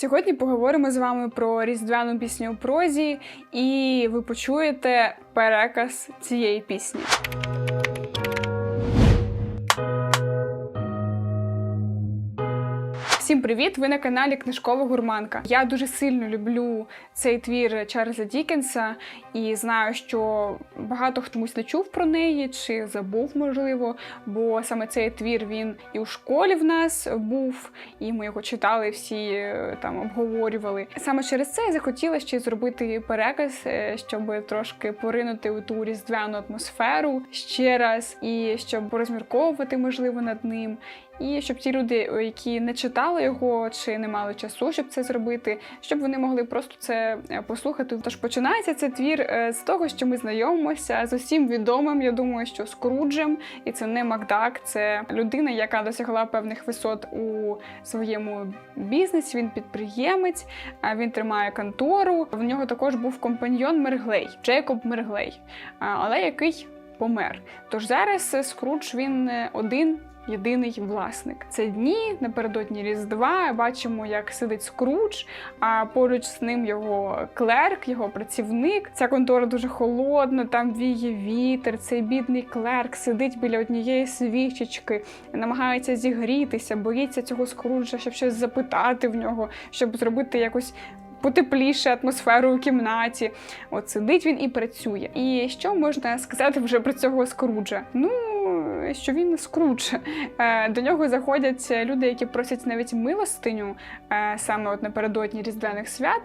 Сьогодні поговоримо з вами про різдвяну пісню у прозі, і ви почуєте переказ цієї пісні. Всім привіт! Ви на каналі Книжкова Гурманка. Я дуже сильно люблю цей твір Чарльза Дікенса і знаю, що багато хтось не чув про неї чи забув, можливо, бо саме цей твір він і у школі в нас був, і ми його читали, всі е, там обговорювали. Саме через це я захотіла ще зробити переказ, е, щоб трошки поринути у ту різдвяну атмосферу ще раз, і щоб порозмірковувати, можливо, над ним. І щоб ті люди, які не читали його чи не мали часу, щоб це зробити, щоб вони могли просто це е, послухати. Тож починається цей твір е, з того, що ми знайомимося з усім відомим. Я думаю, що Скруджем, і це не Макдак, це людина, яка досягла певних висот у своєму бізнесі. Він підприємець, він тримає контору. В нього також був компаньйон Мерглей, Джейкоб Мерглей, але який помер. Тож зараз Скрудж він е, один єдиний власник. Це дні напередодні Різдва. Бачимо, як сидить Скрудж, а поруч з ним його клерк, його працівник. Ця контора дуже холодна, там віє вітер. Цей бідний клерк сидить біля однієї свічечки, намагається зігрітися, боїться цього Скруджа, щоб щось запитати в нього, щоб зробити якось. Потепліше атмосферу у кімнаті. От сидить він і працює. І що можна сказати вже про цього Скруджа? Ну, що він скрудж. Е, До нього заходять люди, які просять навіть милостиню е, саме от напередодні різдвяних свят.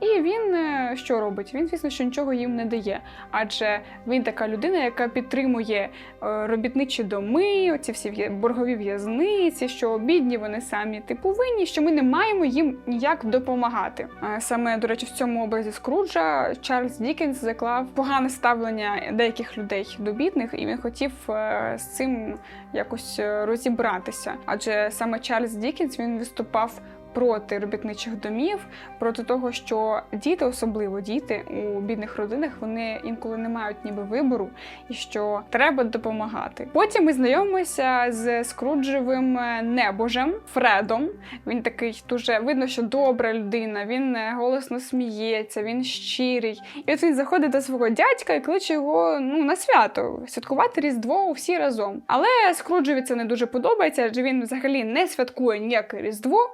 І він е, що робить? Він, звісно, що нічого їм не дає. Адже він така людина, яка підтримує робітничі доми, оці всі боргові в'язниці, що бідні вони самі типу винні, що ми не маємо їм ніяк допомагати. Е, Саме, до речі, в цьому образі Скруджа Чарльз Дікенс заклав погане ставлення деяких людей до бідних, і він хотів е, з цим якось е, розібратися. Адже саме Чарльз Дікенс він виступав. Проти робітничих домів, проти того, що діти, особливо діти у бідних родинах, вони інколи не мають ніби вибору, і що треба допомагати. Потім ми знайомимося з Скруджевим е, небожем Фредом. Він такий дуже видно, що добра людина. Він е, голосно сміється, він щирий. І от він заходить до свого дядька і кличе його ну на свято святкувати Різдво всі разом. Але Скруджеві це не дуже подобається, адже він взагалі не святкує ніяке Різдво.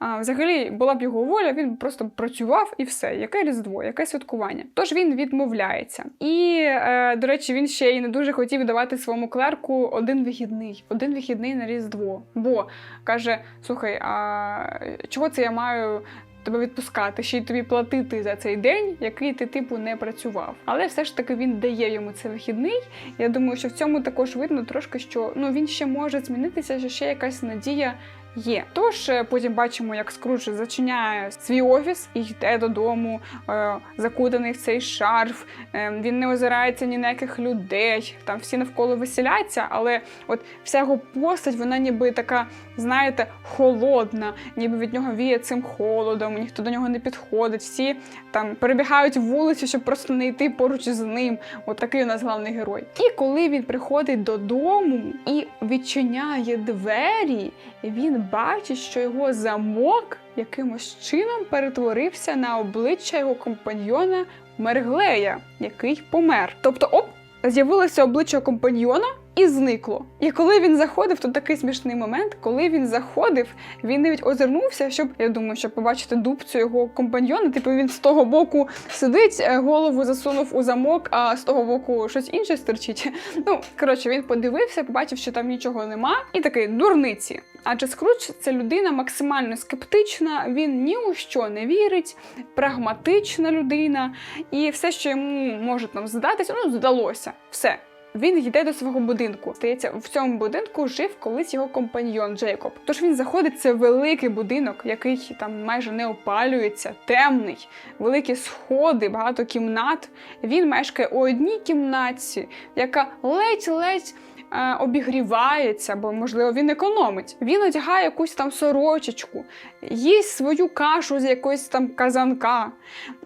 А, взагалі була б його воля, він просто працював і все. Яке різдво, яке святкування. Тож він відмовляється. І, е, до речі, він ще й не дуже хотів давати своєму клерку один вихідний, один вихідний на Різдво. Бо каже: слухай, а чого це я маю? Тебе відпускати, ще й тобі платити за цей день, який ти типу не працював. Але все ж таки він дає йому цей вихідний. Я думаю, що в цьому також видно трошки, що ну він ще може змінитися, що ще якась надія є. Тож е, потім бачимо, як Скрудж зачиняє свій офіс і йде додому, е, закутаний в цей шарф. Е, він не озирається ні на яких людей. Там всі навколо веселяться, але от вся його постать, вона ніби така, знаєте, холодна, ніби від нього віє цим холодом, ніхто до нього не підходить. Всі там перебігають вулицю, щоб просто не йти поруч з ним. От такий у нас головний герой. І коли він приходить додому і відчиняє двері, він бачить, що його замок якимось чином перетворився на обличчя його компаньйона Мерглея, який помер. Тобто, оп, з'явилося обличчя компаньйона. І зникло. І коли він заходив, то такий смішний момент, коли він заходив, він навіть озирнувся, щоб я думаю, щоб побачити дубцю його компаньйона. Типу він з того боку сидить, е, голову засунув у замок, а з того боку щось інше стерчить. Ну коротше, він подивився, побачив, що там нічого нема, і такий дурниці. Адже Скрудж це людина максимально скептична, він ні у що не вірить, прагматична людина, і все, що йому може там здатися, ну здалося. Все. Він йде до свого будинку. Здається, в цьому будинку жив колись його компаньйон Джейкоб. Тож він заходить, це великий будинок, який там майже не опалюється, темний, великі сходи, багато кімнат. Він мешкає у одній кімнатці, яка ледь-ледь. Е, Обігрівається, бо можливо він економить. Він одягає якусь там сорочечку, їсть свою кашу з якоїсь там казанка.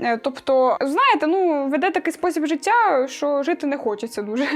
Е, Тобто, знаєте, ну веде такий спосіб життя, що жити не хочеться дуже.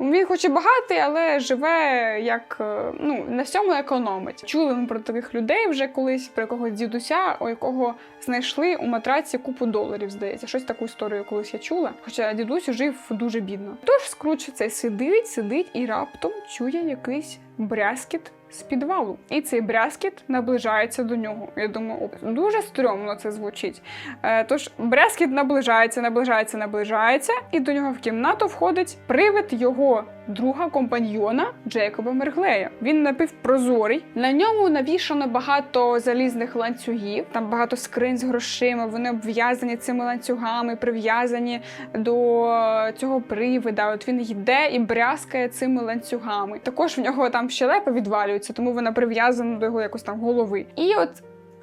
Він хоч і багатий, але живе як е, ну на всьому економить. Чули ми про таких людей вже колись, про якогось дідуся, у якого знайшли у матраці купу доларів. Здається, щось таку історію колись я чула. Хоча дідусь жив дуже бідно. Тож цей сидить, сидить і раптом чує якийсь брязкіт з підвалу. І цей брязкіт наближається до нього. Я думаю, дуже стрьомно це звучить. Е, тож брязкіт наближається, наближається, наближається, і до нього в кімнату входить привид його друга компаньйона Джейкоба Мерглея. Він напівпрозорий. На ньому навішано багато залізних ланцюгів, там багато скринь з грошима. Вони обв'язані цими ланцюгами, прив'язані до цього привида. От він йде і брязкає цими ланцюгами. Також в нього там щелепа відвалюється, тому вона прив'язана до його якось там голови. І от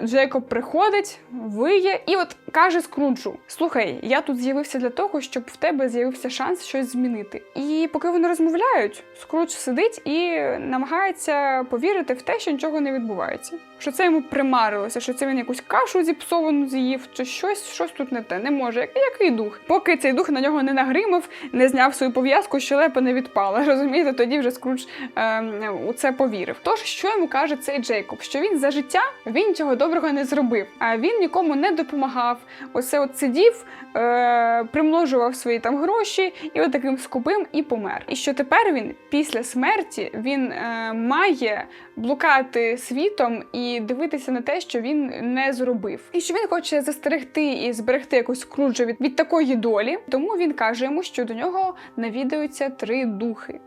Джейкоб приходить, виє і от каже Скруджу: Слухай, я тут з'явився для того, щоб в тебе з'явився шанс щось змінити. І поки вони розмовляють, Скрудж сидить і намагається повірити в те, що нічого не відбувається. Що це йому примарилося, що це він якусь кашу зіпсовану з'їв, чи щось, щось тут не те. Не може. Як- Який дух? Поки цей дух на нього не нагримав, не зняв свою пов'язку, щелепа не відпала. Розумієте, тоді вже Скрудж ем, у це повірив. Тож, що йому каже цей Джейкоб? Що він за життя він нічого доброго не зробив, а він нікому не допомагав. Оце от сидів, е, примножував свої там гроші, і от таким скупим і помер. І що тепер він після смерті він е, має блукати світом і дивитися на те, що він не зробив. І що він хоче застерегти і зберегти якусь скруджа від, від такої долі. Тому він каже йому, що до нього навідаються три духи.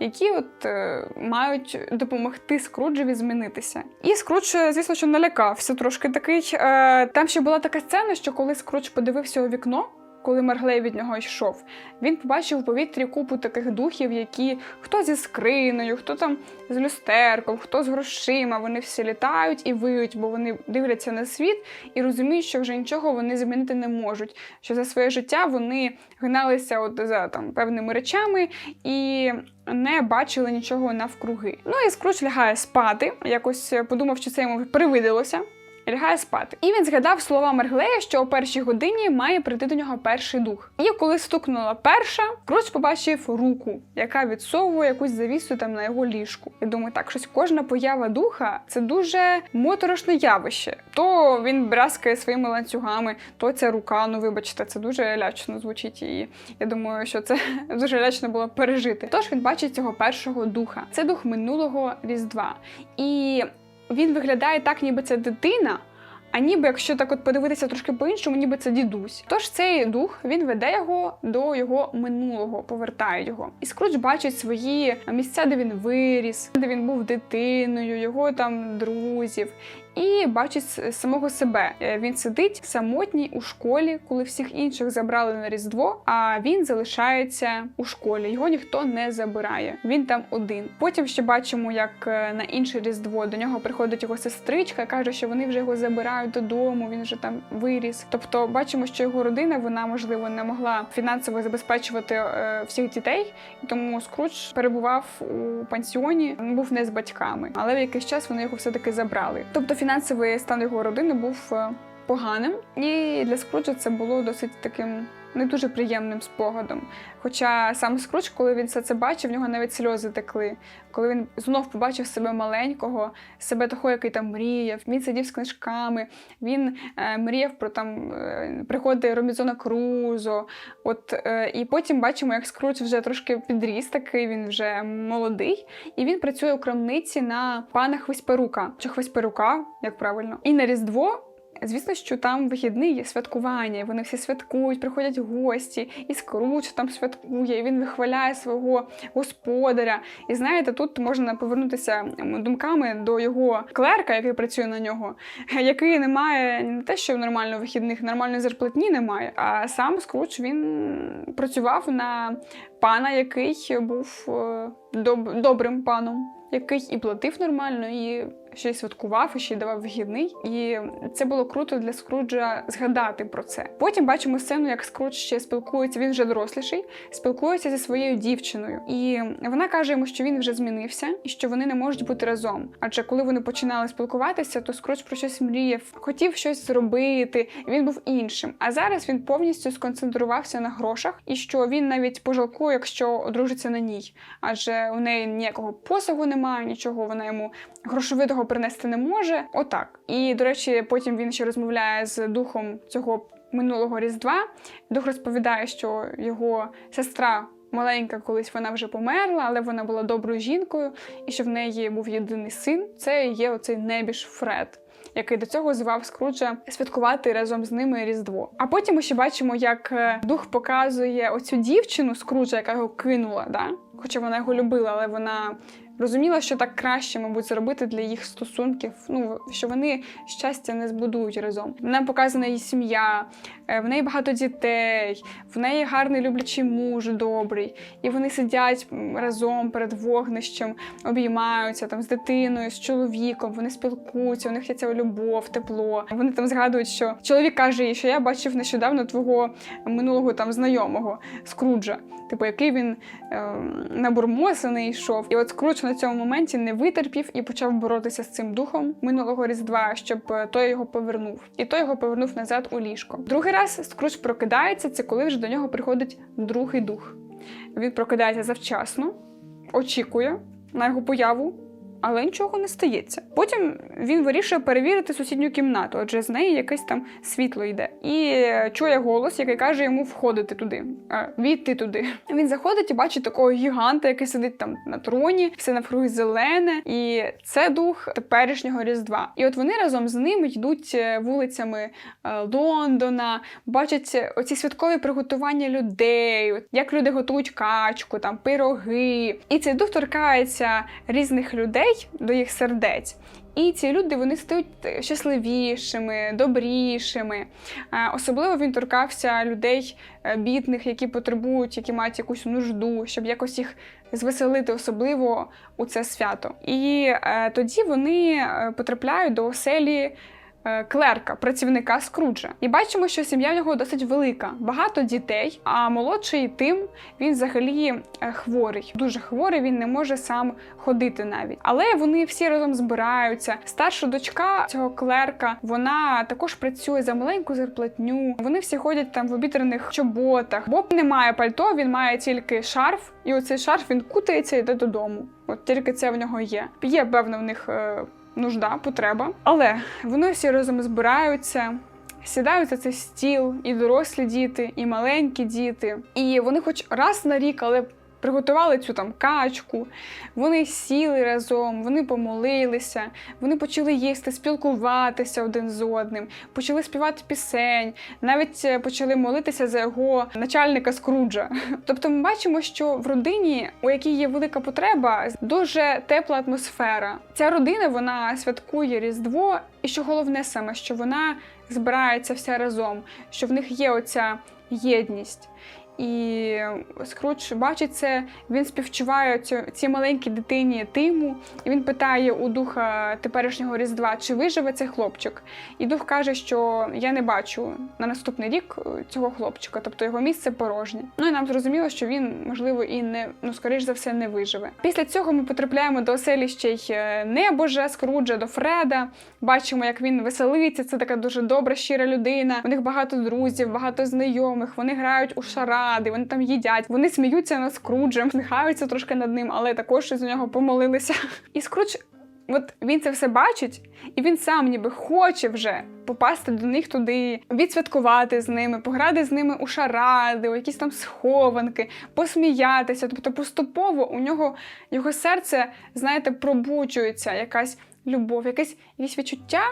Які от е, мають допомогти Скруджеві змінитися. І Скрудж, е, звісно, що налякався трошки такий. Е, там ще була така сцена, що коли Скрудж подивився у вікно, коли Марглей від нього йшов, він побачив у повітрі купу таких духів, які хто зі скринею, хто там з люстерком, хто з грошима. Вони всі літають і виють, бо вони дивляться на світ і розуміють, що вже нічого вони змінити не можуть. Що за своє життя вони гналися от за там певними речами і не бачили нічого навкруги. Ну і Скрудж лягає спати. Якось подумав, що це йому привиділося. І лягає спати. І він згадав слова Мерглея, що о першій годині має прийти до нього перший дух. І коли стукнула перша, Скрудж побачив руку, яка відсовує якусь завісу там на його ліжку. Я думаю, так, щось кожна поява духа це дуже моторошне явище. То він брязкає своїми ланцюгами, то ця рука, ну вибачте, це дуже лячно звучить. І я думаю, що це дуже лячно було пережити. Тож він бачить цього першого духа. Це дух минулого різдва. І він виглядає так, ніби це дитина. А ніби, якщо так от подивитися трошки по-іншому, ніби це дідусь. Тож цей дух він веде його до його минулого, повертає його. І Скрудж бачить свої місця, де він виріс, де він був дитиною, його там друзів. І бачить самого себе. Е, Він сидить самотній у школі, коли всіх інших забрали на Різдво, а він залишається у школі. Його ніхто не забирає. Він там один. Потім ще бачимо, як е, на інше Різдво до нього приходить його сестричка, каже, що вони вже його забирають додому. Він вже там виріс. Тобто, бачимо, що його родина вона можливо не могла фінансово забезпечувати е, всіх дітей, тому Скрудж перебував у пансіоні, був не з батьками, але в якийсь час вони його все таки забрали. Тобто фінансовий стан його родини був е, поганим, і для Скруджа це було досить таким. Не дуже приємним спогадом. Хоча сам Скрудж, коли він все це бачив, в нього навіть сльози текли. Коли він знов побачив себе маленького, себе того, який там мріяв, він сидів з книжками, він е, мріяв про там е, приходи Робінзона Крузо. От, е, і потім бачимо, як Скрудж вже трошки підріс такий, він вже молодий, і він працює у крамниці на пана Хвисперука, чи Хвисперука, як правильно. І на Різдво. Звісно, що там вихідний є святкування, вони всі святкують, приходять гості, і Скрудж там святкує, і він вихваляє свого господаря. І знаєте, тут можна повернутися думками до його клерка, який працює на нього, який не має не те, що нормально вихідних, нормальної зарплатні немає. А сам Скрудж він працював на пана, який був е, доб- добрим паном, який і платив нормально, і ще й святкував, і ще й давав вихідний. І це було круто для Скруджа згадати про це. Потім бачимо сцену, як Скрудж ще спілкується. Він вже доросліший, спілкується зі своєю дівчиною, і вона каже йому, що він вже змінився і що вони не можуть бути разом. Адже коли вони починали спілкуватися, то Скрудж про щось мріяв, хотів щось зробити. Він був іншим. А зараз він повністю сконцентрувався на грошах, і що він навіть пожалкує, якщо одружиться на ній, адже у неї ніякого посагу немає, нічого вона йому грошовитого принести не може. Отак. І до речі, потім він ще розмовляє з духом цього минулого різдва. Дух розповідає, що його сестра. Маленька, колись вона вже померла, але вона була доброю жінкою, і що в неї був єдиний син. Це є оцей небіж Фред, який до цього звав Скруджа святкувати разом з ними Різдво. А потім ми ще бачимо, як е, дух показує оцю дівчину Скруджа, яка його кинула, да? хоча вона його любила, але вона розуміла, що так краще, мабуть, зробити для їх стосунків. Ну що вони щастя не збудують разом. Нам показана її сім'я, в неї багато дітей, в неї гарний люблячий муж, добрий, і вони сидять разом перед вогнищем, обіймаються там з дитиною, з чоловіком. Вони спілкуються, у них є ця любов, тепло. Вони там згадують, що чоловік каже їй, що я бачив нещодавно твого минулого там знайомого Скруджа, типу, який він е, набурмосений йшов. І от Скрудж на цьому моменті не витерпів і почав боротися з цим духом минулого різдва, щоб е, той його повернув. І той його повернув назад у ліжко. Другий раз Скрудж прокидається, це коли вже до нього приходить другий дух. Він прокидається завчасно, очікує на його появу. Але нічого не стається. Потім він вирішує перевірити сусідню кімнату, адже з неї якесь там світло йде. І е, чує голос, який каже йому входити туди, війти туди. Він заходить і бачить такого гіганта, який сидить там на троні, все навкруги зелене. І це дух теперішнього різдва. І от вони разом з ним йдуть е, вулицями е, Лондона, бачать оці святкові приготування людей, як люди готують качку, там пироги. І цей дух торкається різних людей до їх сердець. І ці люди вони стають щасливішими, добрішими. Е, Особливо він торкався людей е, бідних, які потребують, які мають якусь нужду, щоб якось їх звеселити, особливо у це свято. І е, тоді вони потрапляють до оселі. Е, Клерка, працівника Скруджа, і бачимо, що сім'я в нього досить велика, багато дітей. А молодший тим він взагалі е, хворий, дуже хворий. Він не може сам ходити навіть. Але вони всі разом збираються. Старша дочка цього клерка, вона також працює за маленьку зарплатню. Вони всі ходять там в обітрених чоботах. Боб не має пальто, він має тільки шарф, і оцей шарф він кутається і йде додому. От тільки це в нього є. Є певно в них. е, нужда, потреба. Але вони всі разом збираються. Сідають за цей стіл, і дорослі діти, і маленькі діти. І вони, хоч раз на рік, але приготували цю там качку, вони сіли разом, вони помолилися, вони почали їсти, спілкуватися один з одним, почали співати пісень, навіть е, почали молитися за його начальника Скруджа. Тобто ми бачимо, що в родині, у якій є велика потреба, дуже тепла атмосфера. Ця родина вона святкує Різдво, і що головне саме, що вона збирається вся разом, що в них є оця єдність. І Скрудж бачить це, він співчуває цю, цій маленькій дитині Тиму, і він питає у духа теперішнього Різдва, чи виживе цей хлопчик. І дух каже, що я не бачу на наступний рік е, цього хлопчика, тобто його місце порожнє. Ну і нам зрозуміло, що він, можливо, і не ну, скоріш за все, не виживе. Після цього ми потрапляємо до оселі ще й е, небожа Скруджа, до Фреда. Бачимо, як він веселиться. Це така дуже добра, щира людина. У них багато друзів, багато знайомих. Вони грають у шаради, вони там їдять, вони сміються над Скруджем, сміхаються трошки над ним, але також за нього помолилися. І Скрудж, от він це все бачить, і він сам ніби хоче вже попасти до них туди, відсвяткувати з ними, пограти з ними у шаради, у якісь там схованки, посміятися. Тобто поступово у нього його серце, знаєте, пробуджується якась любов, якесь, якісь відчуття,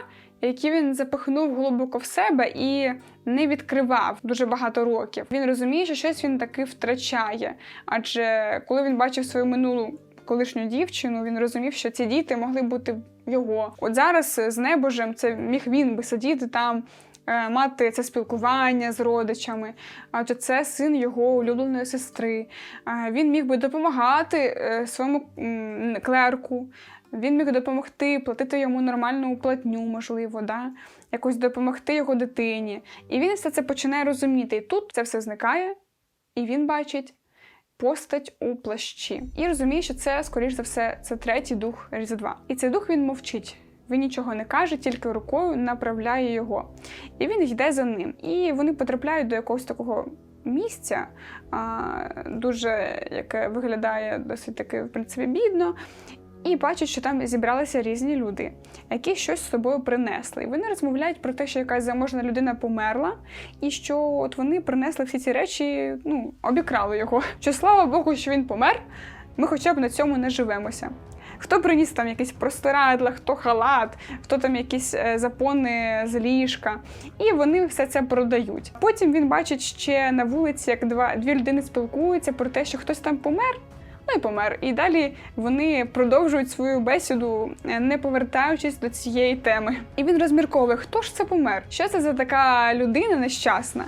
які він запихнув глибоко в себе і не відкривав дуже багато років. Він розуміє, що щось він таки втрачає. Адже коли він бачив свою минулу колишню дівчину, він розумів, що ці діти могли бути його. От зараз з небожем це міг він би сидіти там. е, Мати це спілкування з родичами, адже це син його улюбленої сестри. Е, Він міг би допомагати е, своєму клерку, Він міг допомогти платити йому нормальну платню, можливо, да? якось допомогти його дитині. І він все це починає розуміти. І тут це все зникає, і він бачить постать у плащі. І розуміє, що це, скоріш за все, це третій дух Різдва. І цей дух він мовчить. Він нічого не каже, тільки рукою направляє його. І він йде за ним. І вони потрапляють до якогось такого місця, дуже яке виглядає досить таки, в принципі, бідно. І бачать, що там зібралися різні люди, які щось з собою принесли. Вони розмовляють про те, що якась заможна людина померла, і що от вони принесли всі ці речі, ну, обікрали його. Що слава Богу, що він помер, ми хоча б на цьому не живемося. Хто приніс там якісь простирадла, хто халат, хто там якісь е, запони з ліжка, і вони все це продають. Потім він бачить ще на вулиці, як два дві людини спілкуються про те, що хтось там помер. Ну і помер. І далі вони продовжують свою бесіду, е, не повертаючись до цієї теми. І він розмірковує, хто ж це помер? Що це за така людина нещасна,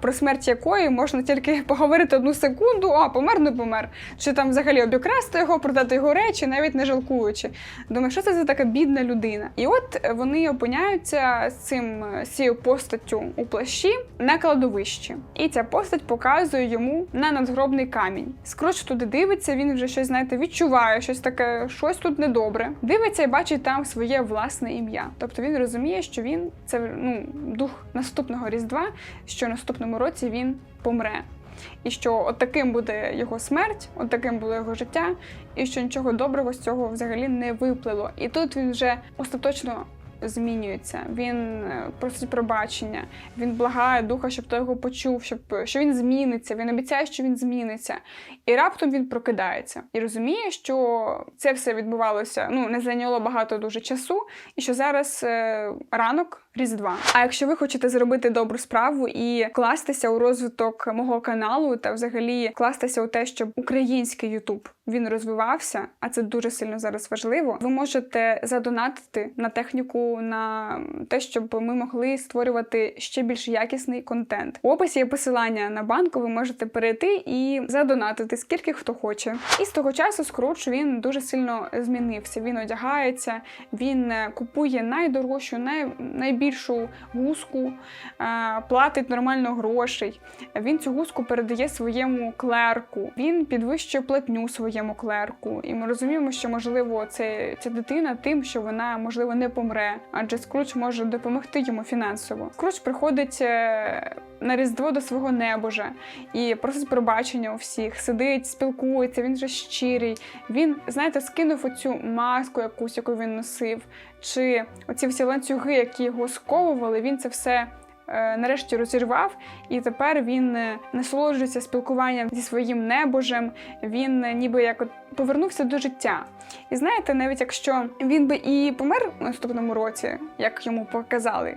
про смерть якої можна тільки поговорити одну секунду, а помер, не помер. Чи там взагалі обікрасти його, продати його речі, навіть не жалкуючи. Думаю, що це за така бідна людина? І от вони опиняються з цим з цією постаттю у плащі на кладовищі. І ця постать показує йому на надгробний камінь. Скруч туди дивиться, він вже щось, знаєте, відчуває, щось таке, щось тут недобре. Дивиться і бачить там своє власне ім'я. Тобто він розуміє, що він це ну, дух наступного різдва, що наступному році він помре. І що от таким буде його смерть, от таким було його життя, і що нічого доброго з цього взагалі не виплило. І тут він вже остаточно змінюється. Він е, просить пробачення, він благає духа, щоб той його почув, щоб що він зміниться. Він обіцяє, що він зміниться. І раптом він прокидається і розуміє, що це все відбувалося. Ну не зайняло багато дуже часу, і що зараз е, ранок. Різдва. А якщо ви хочете зробити добру справу і кластися у розвиток мого каналу, та взагалі кластися у те, щоб український Ютуб він розвивався, а це дуже сильно зараз важливо. Ви можете задонатити на техніку, на те, щоб ми могли створювати ще більш якісний контент. У описі є посилання на банку. Ви можете перейти і задонатити скільки хто хоче. І з того часу Скрудж він дуже сильно змінився. Він одягається, він купує найдорожчу, най, найбільш більшу гуску, е, платить нормально грошей. Він цю гуску передає своєму клерку. Він підвищує платню своєму клерку. І ми розуміємо, що можливо це ця дитина тим, що вона можливо не помре, адже Скруч може допомогти йому фінансово. Скруч приходить. е, На різдво до свого небожа і просить пробачення у всіх, сидить, спілкується, він вже щирий. Він, знаєте, скинув оцю маску якусь, яку він носив, чи оці всі ланцюги, які його сковували, він це все. е, Нарешті розірвав, і тепер він е, насолоджується спілкуванням зі своїм небожем. Він е, ніби як от повернувся до життя. І знаєте, навіть якщо він би і помер у наступному році, як йому показали,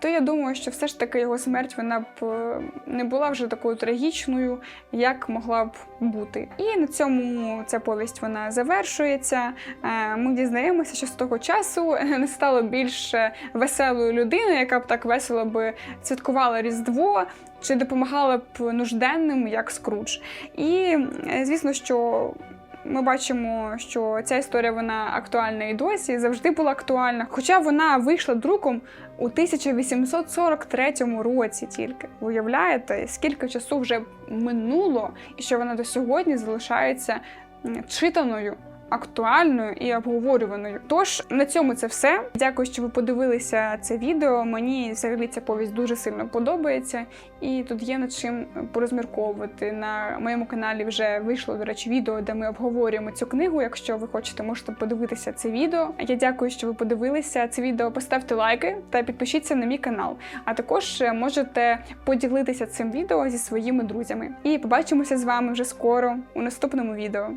то я думаю, що все ж таки його смерть вона б е, не була вже такою трагічною, як могла б бути. І на цьому ця повість вона завершується. Е, Ми дізнаємося, що з того часу не стало більш е, веселою людиною, яка б так весело би святкувала Різдво. Чи допомагала б нужденним як Скрудж. І е, звісно, що ми бачимо, що ця історія вона актуальна і досі, завжди була актуальна. Хоча вона вийшла друком у 1843 році тільки. Уявляєте, скільки часу вже минуло, і що вона до сьогодні залишається читаною. Актуальною і обговорюваною. Тож на цьому це все. Дякую, що ви подивилися це відео. Мені взагалі ця повість дуже сильно подобається, і тут є над чим порозмірковувати. На моєму каналі вже вийшло, до речі, відео, де ми обговорюємо цю книгу. Якщо ви хочете, можете подивитися це відео. Я дякую, що ви подивилися це відео. Поставте лайки та підпишіться на мій канал. А також е, можете поділитися цим відео зі своїми друзями. І побачимося з вами вже скоро у наступному відео.